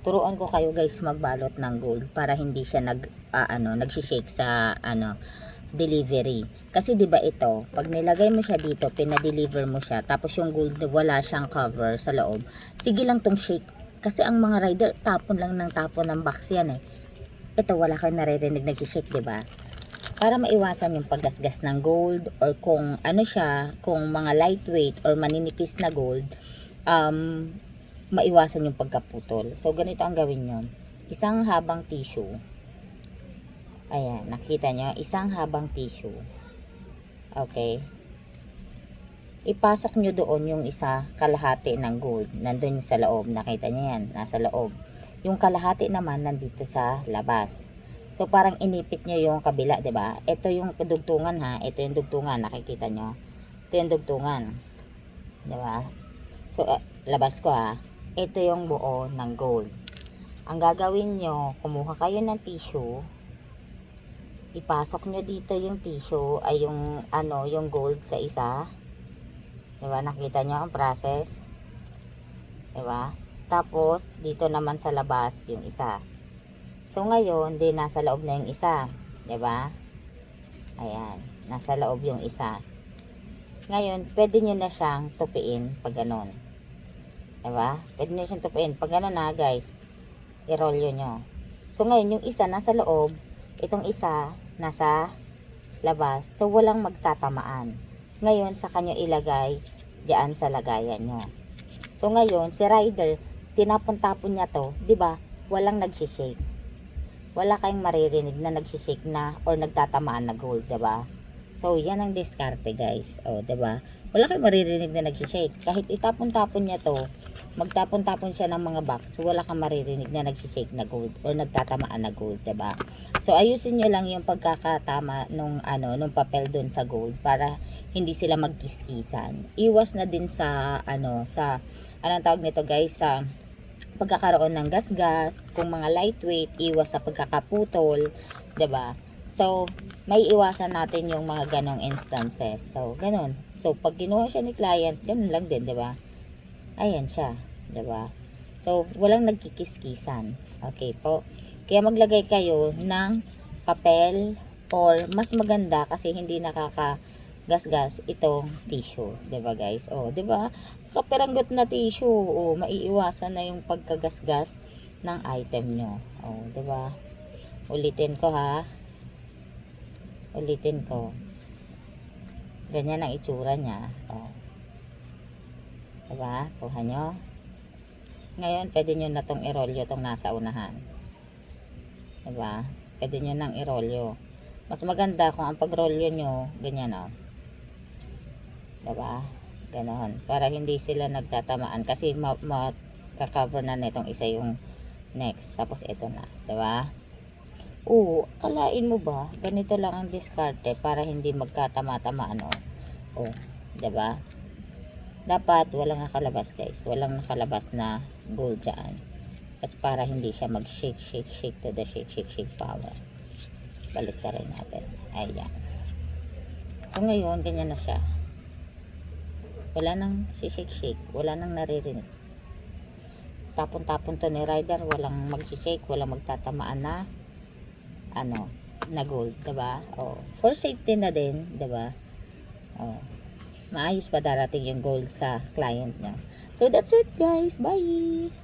turuan ko kayo guys magbalot ng gold para hindi siya nag ah, ano, nagsi-shake sa ano delivery. Kasi 'di ba ito, pag nilagay mo siya dito, pina-deliver mo siya, tapos yung gold wala siyang cover sa loob. Sige lang tong shake. Kasi ang mga rider tapon lang ng tapon ng box yan eh. Ito wala kang naririnig nagsi-shake, 'di ba? Para maiwasan yung paggasgas ng gold or kung ano siya, kung mga lightweight or maninipis na gold, um, maiwasan yung pagkaputol. So, ganito ang gawin nyo. Isang habang tissue. Ayan, nakita nyo? Isang habang tissue. Okay. Ipasok nyo doon yung isa kalahati ng gold. Nandun sa loob. Nakita nyo yan. Nasa loob. Yung kalahati naman nandito sa labas. So, parang inipit nyo yung kabila, ba? Ito yung dugtungan ha. Ito yung dugtungan. Nakikita nyo? Ito yung dugtungan. ba? So, ah, labas ko ha. Ito yung buo ng gold. Ang gagawin nyo, kumuha kayo ng tissue. Ipasok nyo dito yung tissue, ay yung, ano, yung gold sa isa. Diba? Nakita nyo ang process? Diba? Tapos, dito naman sa labas, yung isa. So, ngayon, di nasa loob na yung isa. Diba? Ayan. Nasa loob yung isa. Ngayon, pwede nyo na siyang tupiin pag ganun. Diba? Pwede nyo siyang tupiin. Pag ganun na, guys, i-roll nyo. So, ngayon, yung isa nasa loob, itong isa nasa labas. So, walang magtatamaan. Ngayon, sa kanyo ilagay diyan sa lagayan nyo. So, ngayon, si rider, tinapon-tapon niya to, di ba? Walang nagsishake. Wala kayong maririnig na nagsishake na or nagtatamaan na gold, di ba? So, yan ang diskarte, guys. O, di ba? Wala kayong maririnig na nagsishake. Kahit itapon-tapon niya to, magtapon-tapon siya ng mga box, wala kang maririnig na nagsishake na gold or nagtatamaan na gold, 'di ba? So ayusin niyo lang yung pagkakatama nung ano, nung papel doon sa gold para hindi sila magkiskisan. Iwas na din sa ano, sa anong tawag nito, guys, sa pagkakaroon ng gasgas, kung mga lightweight, iwas sa pagkakaputol, 'di ba? So, may iwasan natin yung mga ganong instances. So, ganun. So, pag kinuha siya ni client, ganun lang din, 'di ba? Ayan siya, 'di ba? So, walang nagkikiskisan. Okay po. Kaya maglagay kayo ng papel or mas maganda kasi hindi nakakagasgas itong tissue, 'di ba guys? Oh, 'di ba? Kapiranggot na tissue, oh, maiiwasan na yung pagkagasgas ng item nyo. Oh, 'di ba? Ulitin ko ha. Ulitin ko. Ganyan ang itsura niya. Oh. Diba? Kuha nyo. Ngayon, pwede nyo na tong irolyo tong nasa unahan. Diba? Pwede nyo nang irolyo. Mas maganda kung ang pagrolyo nyo, ganyan o. Diba? Ganon. Para hindi sila nagtatamaan. Kasi ma- ma-cover na nitong isa yung next. Tapos ito na. Diba? Oo, kalain mo ba? Ganito lang ang diskarte para hindi magkatama-tamaan o. Oh, 'di ba? Dapat walang nakalabas guys. Walang nakalabas na gold dyan. Kasi para hindi siya mag shake shake shake to the shake shake shake power. Balik ka rin natin. Ayan. So ngayon ganyan na siya. Wala nang shake shake. Wala nang naririnig. Tapon tapon to ni rider walang mag shake walang magtatamaan na ano na gold diba? Oh, for safety na din diba? Oh maayos pa darating yung gold sa client nyo. So, that's it guys. Bye!